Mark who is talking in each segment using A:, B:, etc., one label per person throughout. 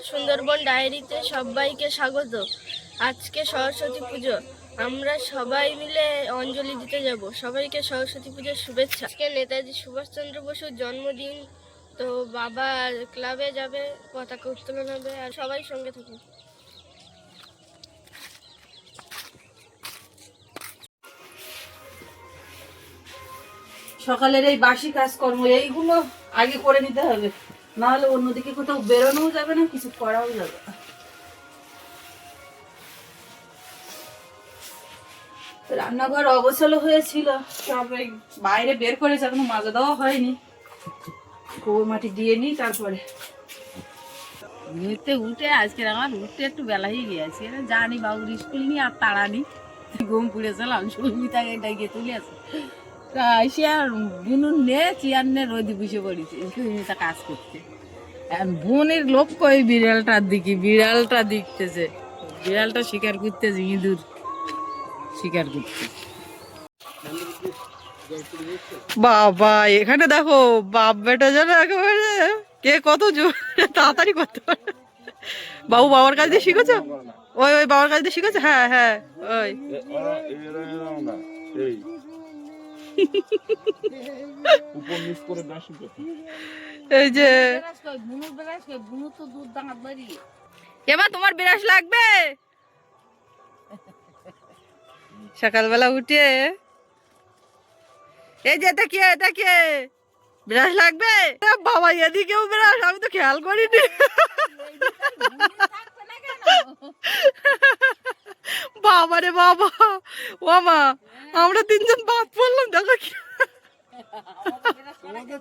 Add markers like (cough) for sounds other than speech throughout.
A: সুন্দরবন ডায়েরিতে সবাইকে স্বাগত। আজকে সরস্বতী পুজো। আমরা সবাই মিলে অঞ্জলি দিতে যাব। সবাইকে সরস্বতী পুজোর শুভেচ্ছা। আজকে নেতাজি সুভাষচন্দ্র বসুর জন্মদিন। তো বাবা ক্লাবে যাবে, পতাকা উত্তোলন হবে, আর সবাই সঙ্গে থাকুন
B: সকালের এই বাসি কাজকর্ম, এইগুলো আগে করে নিতে হবে। না হলে অন্যদিকে কোথাও বেরোনোও যাবে না, কিছু করাও যাবে না। রান্নাঘর অবসল হয়েছিল এই বাইরে বের করেছে এখনও মাজা দেওয়া হয়নি। গোবর মাটি দিয়ে নিই তারপরে।
C: ঘুরতে উঠে, আজকে আমার উঠতে একটু বেলা হয়ে গিয়েছে জানি বাবুর স্কুল নিয়ে আর তাড়া নি ঘুম পুড়েছিলাম ডেকে তুলে আছে তা আর বুনুন নে চেয়ার নে রোদি বসে পড়েছে সুমিতা কাজ করতে বোনের লোক কই বিড়ালটার দিকে বিড়ালটা দেখতেছে বিড়ালটা শিকার করতেছে ইঁদুর শিকার করতে
B: বাবা এখানে দেখো বাপ বেটা যেন একেবারে কে কত জোর তাড়াতাড়ি করতে পারে বাবু বাবার কাছ দিয়ে শিখেছো ওই ওই বাবার কাছ দিয়ে শিখেছো হ্যাঁ হ্যাঁ ওই এবার তোমার বিরাস লাগবে? সকালবেলা উঠে। এই যে, এটা কি এটা কি? বিরাস লাগবে? বাবা, এদিকেও বিরাস আমি তো খেয়াল করিনি। বাবা রে বাবা, ও মা। আমরা তিনজন বাদ পড়লাম দেখো কি।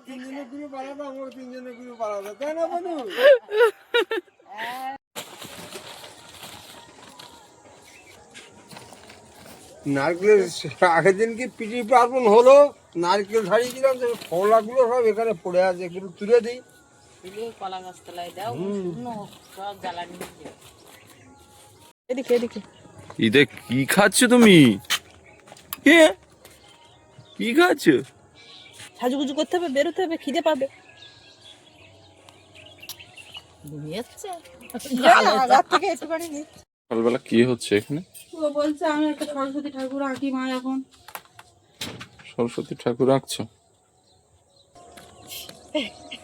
D: তিনজনের গ্রুপ আলাদা আমার তিনজনের গ্রুপ আলাদা তাই না বনু নারকেলের আগের দিন কি পিটি পার্বণ হলো? নারকেল ছাড়িয়ে দিলাম তো ফলাগুলো সব এখানে পড়ে আছে একটু তুলে দিই।
C: কলা গাছ তলায় দাও সব জ্বালানি
B: এদিকে এদিকে।
E: ইদে কি খাচ্ছ তুমি? কে? কি খাচ্ছ?
B: সাজুগুজু করতে হবে বেরোতে হবে খিদে পাবে।
E: সকালবেলা কি হচ্ছে এখানে?
B: ও বলছে আমি একটা সরস্বতী ঠাকুর আঁকি মা এখন।
E: সরস্বতী ঠাকুর আঁকছো?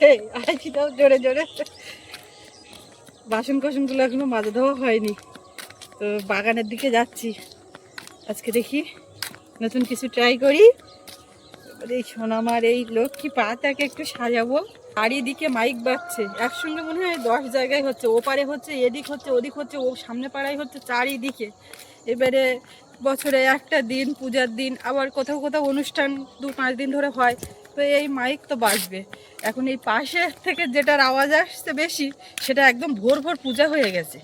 B: এই আছি দাও জোরে জোরে। বাসন কোসনগুলো এখনও মাজা দেওয়া হয়নি। তো বাগানের দিকে যাচ্ছি। আজকে দেখি নতুন কিছু ট্রাই করি। এই সোনামার এই লক্ষ্মী পাতাকে একটু সাজাবো। চারিদিকে মাইক বাজছে। একসঙ্গে মনে হয় দশ জায়গায় হচ্ছে। ওপারে হচ্ছে, এদিক হচ্ছে, ওদিক হচ্ছে, ও সামনে পাড়ায় হচ্ছে চারিদিকে। এবারে বছরে একটা দিন, পূজার দিন, আবার কোথাও কোথাও অনুষ্ঠান দু পাঁচ দিন ধরে হয়। তো এই মাইক তো বাজবে। এখন এই পাশে থেকে যেটার আওয়াজ আসছে বেশি, সেটা একদম ভোর ভোর পূজা হয়ে গেছে।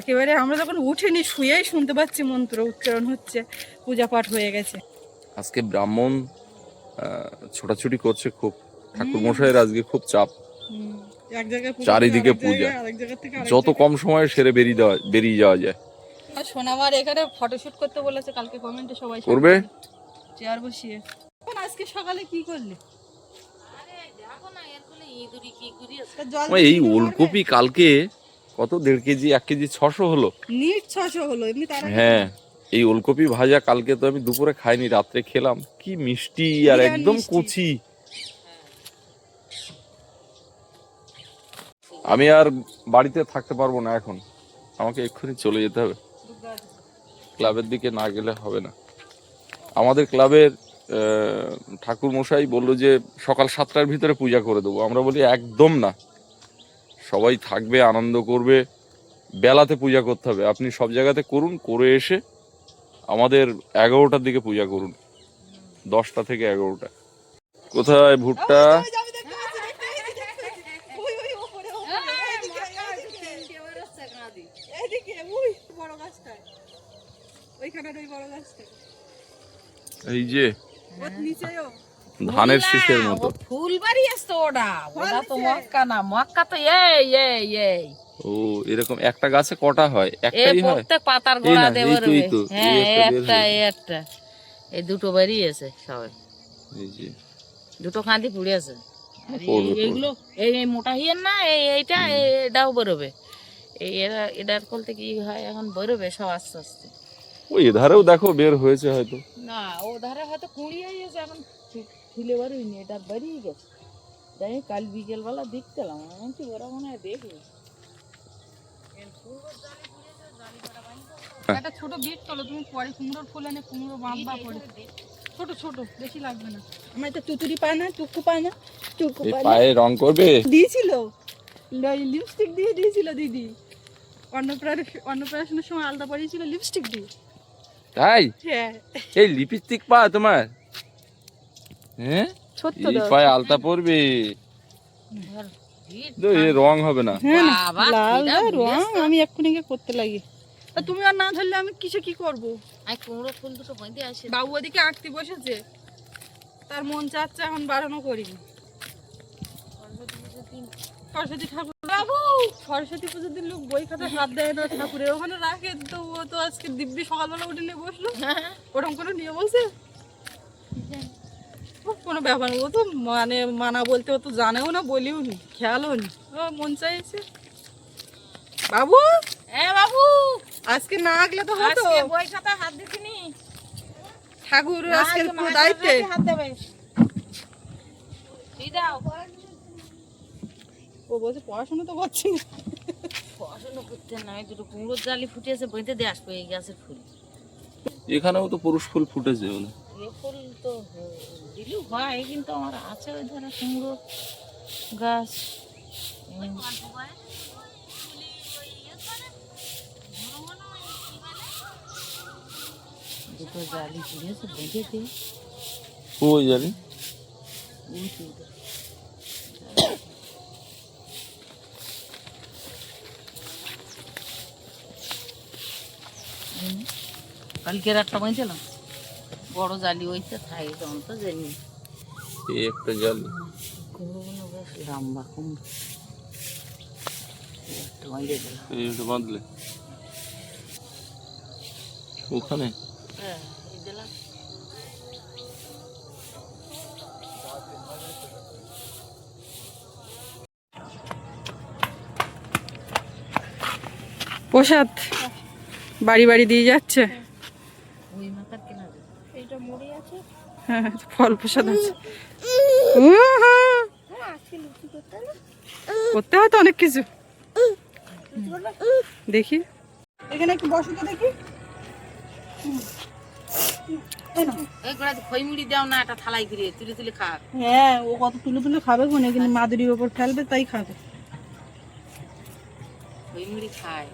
B: একেবারে আমরা যখন উঠিনি শুয়েই শুনতে পাচ্ছি মন্ত্র উচ্চারণ হচ্ছে পূজা পাঠ হয়ে গেছে।
E: আজকে ব্রাহ্মণ ছোটাছুটি করছে খুব। ঠাকুর মশাইয়ের আজকে খুব চাপ। চারিদিকে পূজা। যত কম সময়ে সেরে বেরিয়ে দেওয়া বেরিয়ে যাওয়া যায়।
B: আর সোনামার এখানে ফটোশুট করতে বলেছে কালকে কমেন্টে সবাই
E: করবে?
B: চেয়ার বসিয়ে। এখন আজকে সকালে কি করলি?
E: এই ওলকপি কালকে কত? দেড় কেজি এক কেজি ছশো হলো?
B: নিট ছশো হলো এমনি
E: হ্যাঁ এই ওলকপি ভাজা কালকে তো আমি দুপুরে খাইনি রাত্রে খেলাম। কি মিষ্টি আর একদম কুচি। আমি আর বাড়িতে থাকতে পারব না এখন। আমাকে এক্ষুনি চলে যেতে হবে। ক্লাবের দিকে না গেলে হবে না। আমাদের ক্লাবের ঠাকুর মশাই বলল যে সকাল সাতটার ভিতরে পূজা করে দেবো। আমরা বলি একদম না। সবাই থাকবে আনন্দ করবে বেলাতে পূজা করতে হবে। আপনি সব জায়গাতে করুন করে এসে আমাদের এগারোটার দিকে পূজা করুন। দশটা থেকে এগারোটা। কোথায় ভুট্টা। এই যে
B: নিচেও।
E: ধানের শীষের মতো
C: ও ফুল বাড়িয়েছে ওটা। ওটা তো মক্কা না মক্কা তো এই এই এই।
E: ও এরকম একটা গাছে কটা হয়? একটাই হয়?
C: প্রত্যেক পাতার গোড়া দিয়ে
E: এই তো,
C: হ্যাঁ।
E: একটা
C: একটা এই দুটো বেরিয়েছে সবাই।
E: এই যে
C: দুটো কাঁদি
E: পড়বে, পড়বে।
C: এইগুলো এই এই মোটা হিয়ের না এই এইটা এই- এটাও বেরোবে। এই এরা এটার বলতে কি হয় এখন বেরোবে সব আস্তে আস্তে।
E: ওই এধারেও দেখো বের হয়েছে হয়তো।
C: না ও ধারে হয়তো কুড়ি হয়ে গেছে এখন ফিলে বেরোয়নি এটা বেরিয়ে গেছে। হোক, কাল বিকেলবেলা দেখতেলাম আমি কি ওরা মনে হয় দেখবে।
B: একটা ছোট বিট তোলো তুমি পরে কুমড়োর ফুল এনে কুমড়ো বাম্বা পড়ে ছোট ছোট বেশি লাগবে না। আমার এটা তুতুরি পায় না টুকু পায় না টুকু পায়
E: পায়ে রং করবে?
B: দিয়েছিল। লিপস্টিক দিয়ে দিয়েছিল দিদি। অন্নপ্রাশন অন্নপ্রাশনের সময় আলাদা পরিয়েছিল লিপস্টিক দিয়ে।
E: তাই?
B: হ্যাঁ।
E: এই লিপস্টিক পা তোমার? হ্যাঁ? পায়ে আলতা পরবে। রং হবে না।
B: হ্যাঁ লাল রং আমি এক্ষুনি গিয়ে করতে লাগি। তা তুমি আর না ধরলে আমি কিসে কি করব?
C: আমি কুমড়ো ফুল দুটো বইতে আসে।
B: বাবু ওদিকে আঁকতে বসেছে। তার মন চাচ্ছে এখন বাড়ানো করিনি। সরস্বতী ঠাকুর। বাবু সরস্বতী পুজোর দিন লোক বই খাতা হাত দেয় না ঠাকুরের। ওখানে রাখে তো ও তো আজকে দিব্যি সকালবেলা উঠে নিয়ে বসল। ওরকম কোনো নিয়ে বসে। ও, কোনো ব্যাপার। ও তো মানে মানা বলতে ও তো জানেও না বলিও নি খেয়ালও নি। ও মন চাইছে। বাবু?
C: হ্যাঁ বাবু!
B: আজকে না আগলে তো হতো।
C: আজকে বই খাতা হাত দিছিনি
B: ঠাকুর আজকে পুরো দায়িত্বে।
C: হাত দেবে। দাও।
B: ও বলছে পড়াশোনা তো করছি না।
C: পড়াশোনা করতে না দুটো কুমড়োর জালি ফুটিয়েছে বইতে দিয়ে আসব এই গাছের ফুল।
E: এখানেও তো পুরুষ ফুল ফুটেছে
C: ফুল তো দিলেও হয় কিন্তু আমার আছে ওই ধরনের কুমড়ো গাছ দুটো জালি ফুটিয়েছে বেঁধে দিই।
E: ওই।
C: হুম, কালকে রাতটা বাঁধলাম বড় জালি ওইটা থাকে তখন তো জানি।
E: এই একটা জাল।
C: কুমড়োগুলো বেশ লম্বা কুমড়ো একটা বাঁধে
E: এই একটা বাঁধলে। ওখানে?
C: হ্যাঁ দিলাম
B: প্রসাদ বাড়ি বাড়ি দিয়ে যাচ্ছে
C: ওই মাথার কেনা যায়
A: এইটা মুড়ি আছে
B: হ্যাঁ (laughs) ফল প্রসাদ আছে।
A: করতে
B: হয় তো অনেক কিছু। দেখি। এখানে একটু বসো তো দেখি। হ্যাঁ ও কত তুলে তুলে খাবে কোনে কিন্তু মাদুরির ওপর ফেলবে তাই খাবে।
C: খই মুড়ি খায়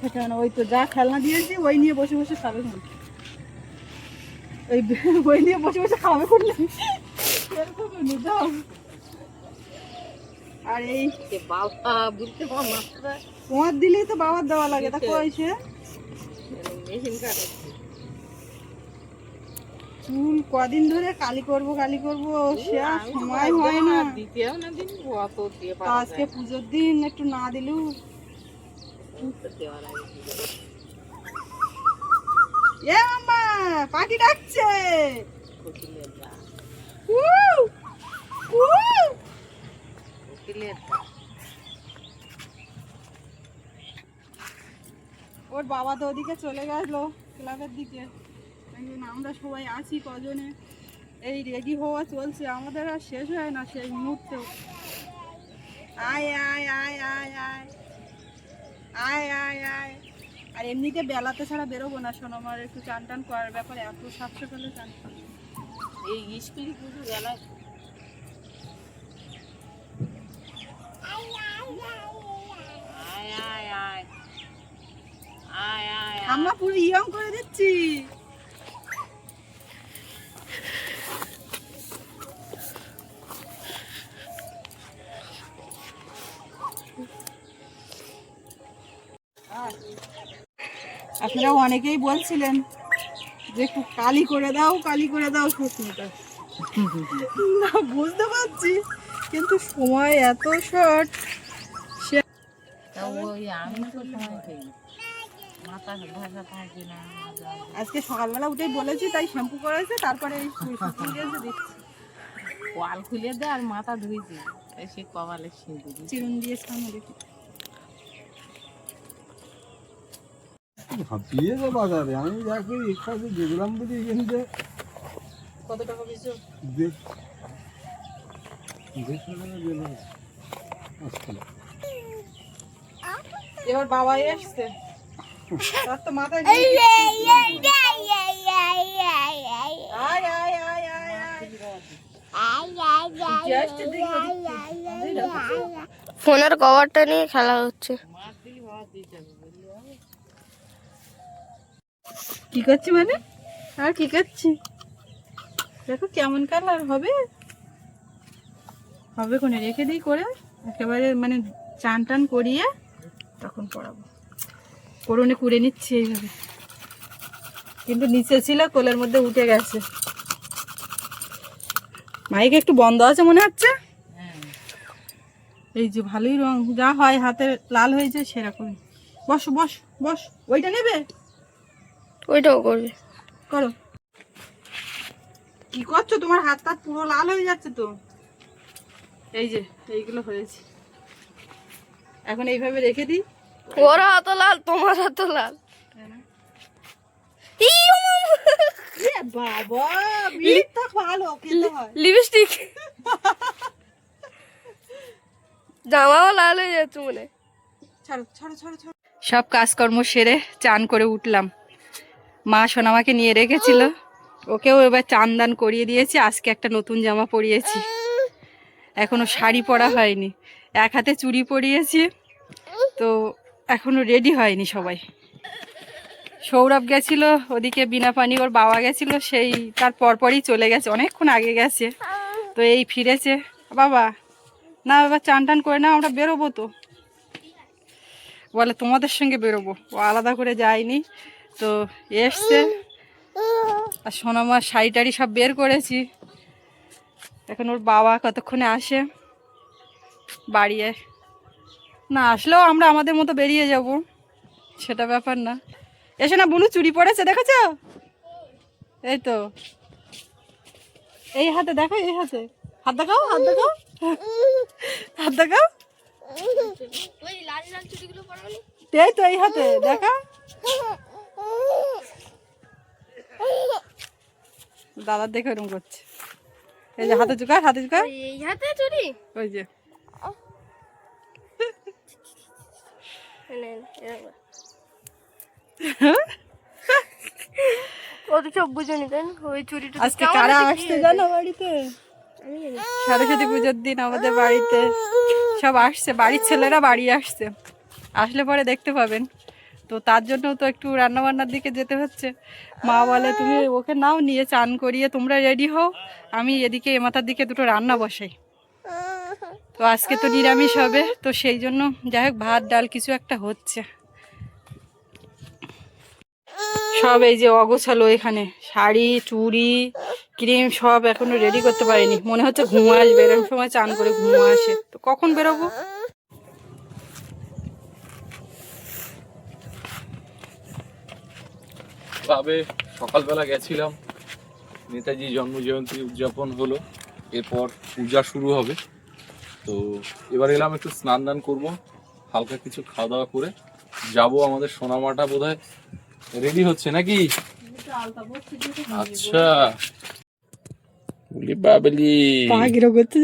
B: খেতে না ওই তো যা খেলনা দিয়েছি ওই নিয়ে বসে বসে খাবে কোন ওই ওই নিয়ে বসে বসে খাবে কোন এরকম হলো, আর এই
C: বাবা বুঝতে পার। মাত্রা
B: তোমার দিলেই তো বাবার দেওয়া লাগে তা
C: মেশিন কাটে।
B: চুল কদিন ধরে কালি করব কালি করব সে আর সময় হয় না।
C: দিতেও না দিন অত দিয়ে
B: আজকে পুজোর দিন একটু না দিলেও
C: দেওয়া লাগে
B: এ
C: দা
B: ওর বাবা তো ওদিকে চলে গেল ক্লাবের দিকে। আমরা সবাই আছি কজনে। এই রেডি হওয়া চলছে। আমাদের আর শেষ হয় না সেই মুহূর্তে। আয় আয় আয় আয় আয়। আয় আয় আয়। আর এমনিতে বেলাতে ছাড়া বেরোবো না শোনো আমার একটু চান টান করার ব্যাপারে এত সাত সকালে চান
C: এই স্কুল পুজো বেলা আয় আয় আয় আয় আয়।
B: আমরা পুরো ইয়ং করে দিচ্ছি। আপনারা অনেকেই বলছিলেন যে একটু কালি করে দাও কালি করে দাও সত্যিটা না বুঝতে পারছি কিন্তু সময় এত শর্ট
C: না।
B: আজকে সকালবেলা উঠেই বলেছি তাই শ্যাম্পু করেছে তারপরে এই দিচ্ছি
C: ওয়াল খুলে দে আর মাথা ধুইছি। সে কপালে সিঁদুর
B: চিরুন দিয়ে সামনে দেখি
D: তো বাজারে আমি দেখি একসাথে দেখলাম বুঝি এখানে
B: কত টাকা
D: দেড়শো আচ্ছা
B: এবার বাবা এসছে তার তো মাথায়
A: ফোনের কভারটা নিয়ে খেলা হচ্ছে
B: কি করছি মানে? আর কি করছি দেখো কেমন কালার হবে। হবে কোনে? রেখে দিই করে। একেবারে মানে চান টান করিয়ে তখন পড়াবো করুনে কুড়ে নিচ্ছি এইভাবে। কিন্তু নিচে ছিল, কোলের মধ্যে উঠে গেছে। মাইক একটু বন্ধ আছে মনে হচ্ছে? এই যে ভালোই রং। যা হয়, হাতে লাল হয়েছে সেরকমই। বস বস বস। ওইটা নেবে?
A: ওইটাও করবে।
B: করো। কি করছ? তোমার হাত টাত পুরো লাল হয়ে যাচ্ছে তো। এই যে এইগুলো হয়েছে। এখন এইভাবে রেখে দিই।
A: ওর হাত লাল তোমার হাত লাল।
B: বাবা মিথ্যা ভালো খেতে
A: লিপস্টিক। জামাও লাল হয়ে যাচ্ছে মনে
B: ছাড়ো ছাড়ো ছাড়ো ছাড়ো। সব কাজকর্ম সেরে চান করে উঠলাম। মা সোনামাকে নিয়ে রেখেছিল। ওকেও এবার চান দান করিয়ে দিয়েছি, আজকে একটা নতুন জামা পরিয়েছি। এখনও শাড়ি পরা হয়নি, এক হাতে চুড়ি পরিয়েছি, তো এখনও রেডি হয়নি সবাই। সৌরভ গেছিল, ওদিকে বিনা পানি ওর বাবা গেছিল, সেই তার পরপরই চলে গেছে, অনেকক্ষণ আগে গেছে। তো এই ফিরেছে, বাবা, না এবার চান টান করে না আমরা বেরোবো তো। বলে, তোমাদের সঙ্গে বেরোবো, ও আলাদা করে যায়নি। তো এসছে। আর সোনামার শাড়ি টাড়ি সব বের করেছি। এখন ওর বাবা কতক্ষণে আসে? বাড়ি আয়। না আসলেও আমরা আমাদের মতো বেরিয়ে যাব। সেটা ব্যাপার না। এসে না বুনু চুরি পড়েছে দেখেছ? এই তো। এই হাতে দেখো এই হাতে। হাত দেখাও হাত দেখাও। হাত দেখাও। এই তো এই হাতে দেখা। দাদার দেখে ওরকম করছে। এই যে হাতে চুকা হাতে চুকা
A: এই হাতে চুড়ি
B: ওই যে।
A: এরকম। সব ওই
B: আজকে কারা আসছে জানো বাড়িতে? সরস্বতী পুজোর দিন আমাদের বাড়িতে। সব আসছে বাড়ির ছেলেরা বাড়ি আসছে। আসলে পরে দেখতে পাবেন। তো তার জন্য তো একটু রান্না বান্নার দিকে যেতে হচ্ছে। মা বলে, তুমি ওকে নাও, নিয়ে চান করিয়ে তোমরা রেডি হও। আমি এদিকে এ মাথার দিকে দুটো রান্না বসাই। তো আজকে তো নিরামিষ হবে, তো সেই জন্য যাই হোক, ভাত, ডাল কিছু একটা হচ্ছে। সব এই যে অগোছালো এখানে। শাড়ি, চুড়ি, ক্রিম সব এখনও রেডি করতে পারিনি। মনে হচ্ছে ঘুম আসবে, এরকম সময় চান করে ঘুম আসে। তো কখন বেরোবো?
E: ক্লাবে সকালবেলা গেছিলাম। নেতাজি জন্ম জয়ন্তী উদযাপন হলো। এরপর পূজা শুরু হবে। তো এবার এলাম একটু স্নান দান করব হালকা কিছু খাওয়া দাওয়া করে যাব আমাদের সোনামাটা বোধ হয় রেডি হচ্ছে নাকি? আচ্ছা। বাবলি।
B: করতে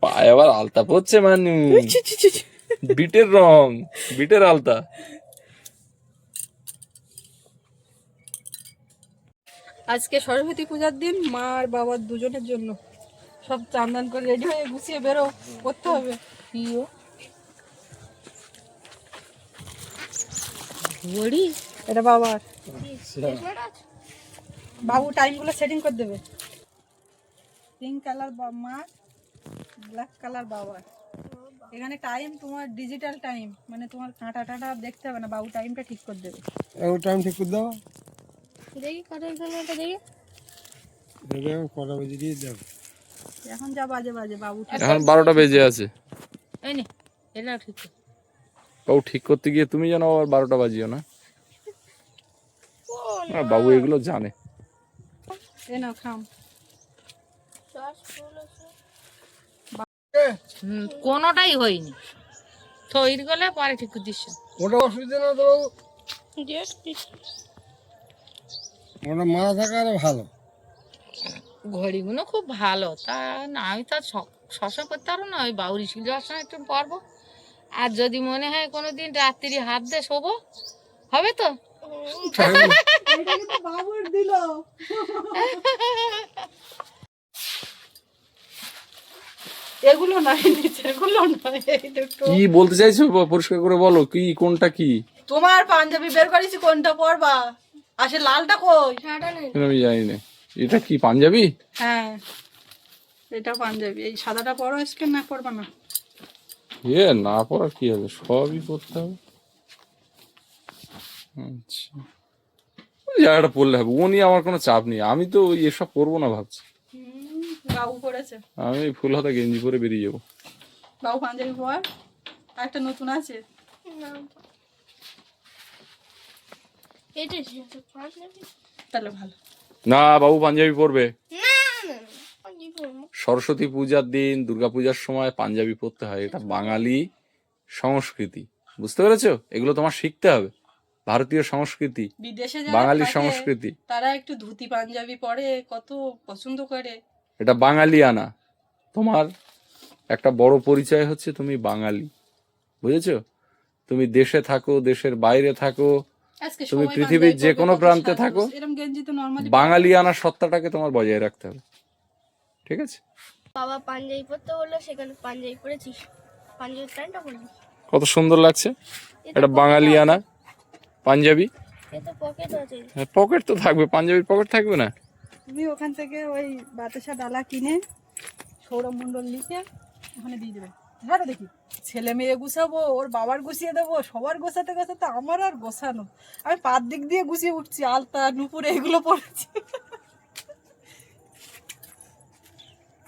E: পায়ে আবার আলতা পড়ছে মানু বিটের রং বিটের আলতা।
B: আজকে সরস্বতী পূজার দিন মা আর বাবার দুজনের জন্য সব চান্দান করে রেডি হয়ে গুছিয়ে বেরো করতে হবে। প্রিয়
C: বড়ি?
B: এটা বাবার। বাবু টাইমগুলো সেটিং করে দেবে। পিঙ্ক কালার মার ব্ল্যাক কালার বাবার। এখানে টাইম তোমার ডিজিটাল টাইম মানে তোমার কাঁটা টাটা দেখতে হবে না বাবু টাইমটা ঠিক করে দেবে।
D: টাইম ঠিক করে দাও।
A: দেখি কটার জন্য এটা দেখি।
D: দেখে এখন কটা বেজে দিয়ে দেখো
B: এখন যা বাজে বাজে বাবু
E: এখন বারোটা বেজে আছে।
C: এই নে এটা ঠিক
E: বাবু ঠিক করতে গিয়ে তুমি যেন আবার বারোটা বাজিও না। বাবু এগুলো জানে।
B: এ নাও খাম।
C: কোনোটাই হয়নি। তৈরি করলে পরে ঠিক দিস।
D: ওটা অসুবিধা না তো ওটা মাথা থাকা আরও ভালো।
C: ঘড়িগুলো খুব ভালো। তা না আমি তো আর স- করতে পারব না ওই বাউরি যাওয়ার সময় একটু পারব আর যদি মনে হয় কোনো দিন রাত্রি হাত দিয়ে শোবো হবে তো?
B: দিল (laughs) এগুলো নয় নিচেরগুলো নয়
E: কি বলতে চাইছো পরিষ্কার করে বলো কি কোনটা কি?
B: তোমার পাঞ্জাবি বের করেছি কোনটা পরবা? আসে লালটা কই?
E: আমি জানি না। এটা কি পাঞ্জাবি?
B: হ্যাঁ। এটা পাঞ্জাবি। এই সাদাটা পরো আজকে না পরবা না?
E: এ না পড়া কি হবে সবই পড়তে হবে। আচ্ছা। ওই জায়গাটা পড়লে হবে। ও নিয়ে আমার কোনো চাপ নেই। আমি তো ওই এসব করব না ভাবছি।
B: হুম, বাবু পরেছে
E: আমি ফুল হাতা গেঞ্জি পরে বেরিয়ে যাব।
B: বাবু পাঞ্জাবি পর? একটা নতুন আছে?
A: না এটাই ঠিক আছে পাঁচ নেবি
B: তাহলে ভালো।
E: না বাবু পাঞ্জাবি পরবে। সরস্বতী পূজার দিন দুর্গা পূজার সময় পাঞ্জাবি পরতে হয়। এটা বাঙালি সংস্কৃতি। বুঝতে পেরেছ? এগুলো তোমার শিখতে হবে। ভারতীয় সংস্কৃতি বাঙালি সংস্কৃতি।
B: তারা একটু ধুতি পাঞ্জাবি পরে কত পছন্দ করে।
E: এটা বাঙালিয়ানা। তোমার একটা বড় পরিচয় হচ্ছে তুমি বাঙালি। বুঝেছ? তুমি দেশে থাকো দেশের বাইরে থাকো তুমি পৃথিবীর যে কোনো প্রান্তে থাকো,
B: এরম গেঞ্জি তো নরমালি
E: বাঙালিয়ানা সত্তাটাকে তোমার বজায় রাখতে হবে। ঠিক আছে?
A: বাবা পাঞ্জাবি পরতে বলল সেখানে পাঞ্জাবি পরেছিস। পাঞ্জাবির প্যান্টটা পরবি।
E: কত সুন্দর লাগছে। এটা বাঙালিয়ানা পাঞ্জাবি।
A: এতে পকেট আছে।
E: পকেট তো থাকবে পাঞ্জাবির পকেট থাকবে না?
B: তুমি ওখান থেকে ওই বাতাসা ডালা কিনে সৌরভ মন্ডল লিখে ওখানে দিয়ে দেবে। হ্যাঁ দেখি। ছেলে মেয়ে গুছাবো ওর বাবার গুছিয়ে দেবো সবার গোছাতে গোছাতে আমার আর গোছানো। আমি পার দিক দিয়ে গুছিয়ে উঠছি আলতা নুপুর এগুলো পড়েছি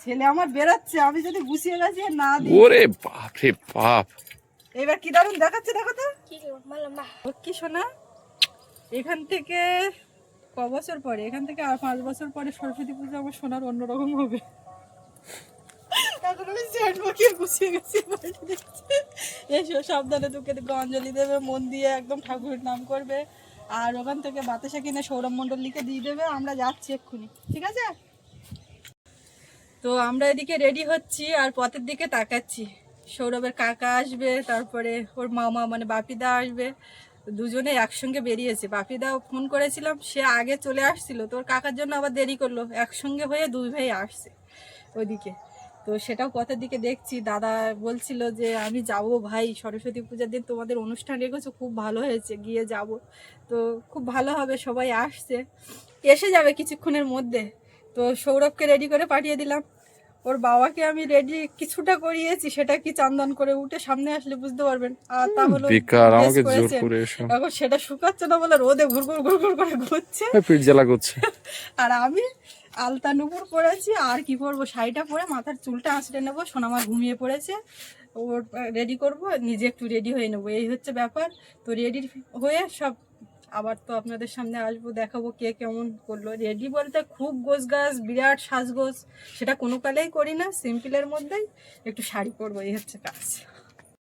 B: ছেলে আমার বেরোচ্ছে আমি যদি গুছিয়ে গেছি না দিই।
E: ওরে বাপ রে বাপ।
B: এবার কি দারুণ দেখাচ্ছে দেখো তো।
A: কি
B: শোনা? এখান থেকে ক বছর পরে? এখান থেকে আর পাঁচ বছর পরে সরস্বতী পুজো আমার সোনার অন্যরকম হবে। এসো, সাবধানে তোকে অঞ্জলি দেবে, মন দিয়ে একদম ঠাকুরের নাম করবে। আর ওখান থেকে বাতাসা কিনে সৌরভ মণ্ডল লিখে দিয়ে দেবে, আমরা যাচ্ছি এক্ষুনি, ঠিক আছে? তো আমরা এদিকে রেডি হচ্ছি আর পথের দিকে তাকাচ্ছি। সৌরভের কাকা আসবে, তারপরে ওর মামা মানে বাপিদা আসবে। দুজনে একসঙ্গে বেরিয়েছে। বাপিদা ফোন করেছিলাম, সে আগে চলে আসছিল। তোর কাকার জন্য আবার দেরি করল, একসঙ্গে হয়ে দুই ভাই আসছে ওইদিকে। তো সেটাও পথের দিকে দেখছি। দাদা বলছিল যে আমি যাব ভাই সরস্বতী পূজার দিন তোমাদের অনুষ্ঠান রেখেছো খুব ভালো হয়েছে গিয়ে যাব। তো খুব ভালো হবে সবাই আসছে। এসে যাবে কিছুক্ষণের মধ্যে। তো সৌরভকে রেডি করে পাঠিয়ে দিলাম। ওর বাবাকে আমি রেডি কিছুটা করিয়েছি সেটা কি চান্দন করে উঠে সামনে আসলে বুঝতে পারবেন। আর তা হলো
E: বেকার আমাকে জোর করে এসো।
B: এখন সেটা শুকাচ্ছে না বলে রোদে ঘুরঘুর ঘুরঘুর করে ঘুরছে।
E: পিঠ জ্বালা করছে।
B: আর আমি আলতা নুপুর পরেছি, আর কি পরবো? শাড়িটা পরে মাথার চুলটা আঁচড়ে নেব, সোনামা ঘুমিয়ে পড়েছে। ওর রেডি করব, নিজে একটু রেডি হয়ে নেব, এই হচ্ছে ব্যাপার। তো রেডি হয়ে সব, আবার তো আপনাদের সামনে আসব, দেখাবো কে কেমন করল। রেডি বলতে খুব গোছ গাছ, বিরাট সাজগোজ সেটা কোনো কালেই করি না সিম্পলের মধ্যেই একটু শাড়ি পরবো, এই হচ্ছে কাজ।